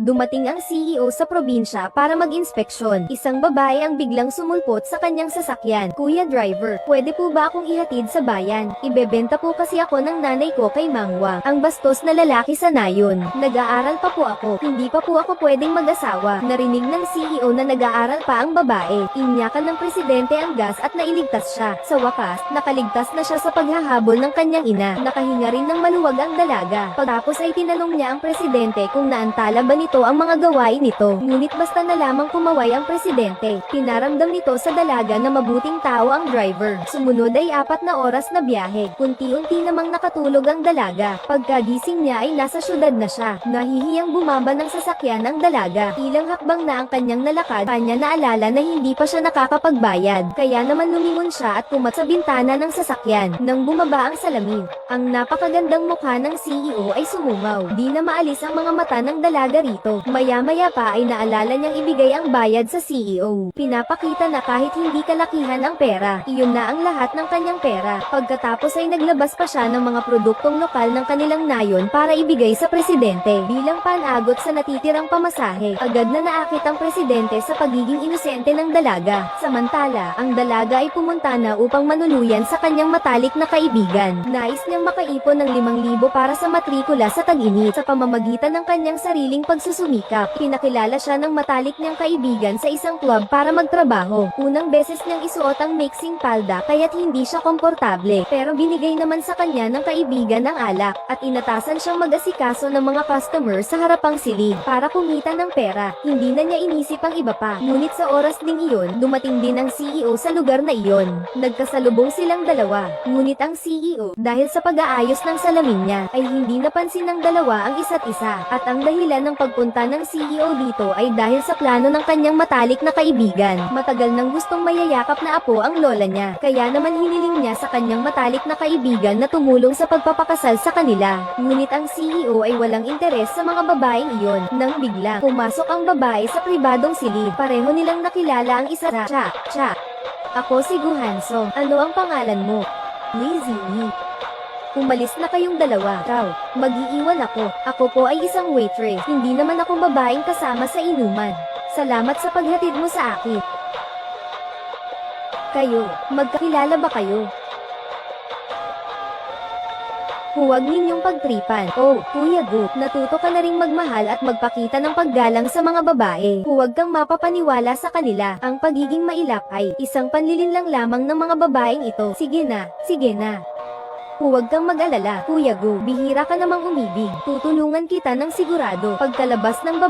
Dumating ang CEO sa probinsya para mag-inspeksyon. Isang babae ang biglang sumulpot sa kanyang sasakyan. Kuya driver, pwede po ba akong ihatid sa bayan? Ibebenta po kasi ako ng nanay ko kay Mangwa. Ang bastos na lalaki sa nayon. Nag-aaral pa po ako. Hindi pa po ako pwedeng mag-asawa. Narinig ng CEO na nag-aaral pa ang babae. Inyakan ng presidente ang gas at nailigtas siya. Sa wakas, nakaligtas na siya sa paghahabol ng kanyang ina. Nakahinga rin ng maluwag ang dalaga. Pagtapos ay tinanong niya ang presidente kung naantala ba nito ang mga gawain nito. Ngunit basta na lamang kumaway ang presidente. Pinaramdam nito sa dalaga na mabuting tao ang driver. Sumunod ay apat na oras na biyahe. Kunti-unti namang nakatulog ang dalaga. Pagkagising niya ay nasa syudad na siya. Nahihiyang bumaba ng sasakyan ang dalaga. Ilang hakbang na ang kanyang nalakad, kanya naalala na hindi pa siya nakakapagbayad. Kaya naman lumingon siya at kumat sa bintana ng sasakyan. Nang bumaba ang salamin, ang napakagandang mukha ng CEO ay sumungaw. Di na maalis ang mga mata ng dalaga rito. Maya-maya pa ay naalala niyang ibigay ang bayad sa CEO. Pinapakita na kahit hindi kalakihan ang pera, iyon na ang lahat ng kanyang pera. Pagkatapos ay naglabas pa siya ng mga produktong lokal ng kanilang nayon para ibigay sa presidente. Bilang panagot sa natitirang pamasahe, agad na naakit ang presidente sa pagiging inosente ng dalaga. Samantala, ang dalaga ay pumunta na upang manuluyan sa kanyang matalik na kaibigan. Nais niyang makaipon ng 5,000 para sa matrikula sa tag-init sa pamamagitan ng kanyang sariling pagsusumikap. Pinakilala siya ng matalik niyang kaibigan sa isang club para magtrabaho. Unang beses niyang isuot ang mixing palda kaya't hindi siya komportable. Pero binigay naman sa kanya ng kaibigan ang alak at inatasan siyang mag-asikaso ng mga customer sa harapang silid para kumita ng pera. Hindi na niya inisip ang iba pa. Ngunit sa oras ding iyon, dumating din ang CEO sa lugar na iyon. Nagkasalubong silang dalawa. Ngunit ang CEO, dahil sa pag-aayos ng salamin niya, ay hindi napansin ng dalawa ang isa't isa. At ang dahilan ng pagpunta ng CEO dito ay dahil sa plano ng kanyang matalik na kaibigan. Matagal nang gustong mayayakap na apo ang lola niya. Kaya naman hiniling niya sa kanyang matalik na kaibigan na tumulong sa pagpapakasal sa kanila. Ngunit ang CEO ay walang interes sa mga babaeng iyon. Nang bigla, pumasok ang babae sa pribadong silid. Pareho nilang nakilala ang isa sa Cha, Cha. Ako si Guhanso. Ano ang pangalan mo? Lizzie. Umalis na kayong dalawa. Ikaw, mag-iiwan ako. Ako po ay isang waitress. Hindi naman ako babaeng kasama sa inuman. Salamat sa paghatid mo sa akin. Kayo, magkakilala ba kayo? Huwag ninyong pagtripan. Oh, Kuya Gu, natuto ka na ring magmahal at magpakita ng paggalang sa mga babae. Huwag kang mapapaniwala sa kanila. Ang pagiging mailap ay isang panlilin lang lamang ng mga babaeng ito. Sige na, sige na. Huwag kang mag-alala, Kuya Gu. Bihira ka namang umibig. Tutulungan kita ng sigurado. Pagkalabas ng babae,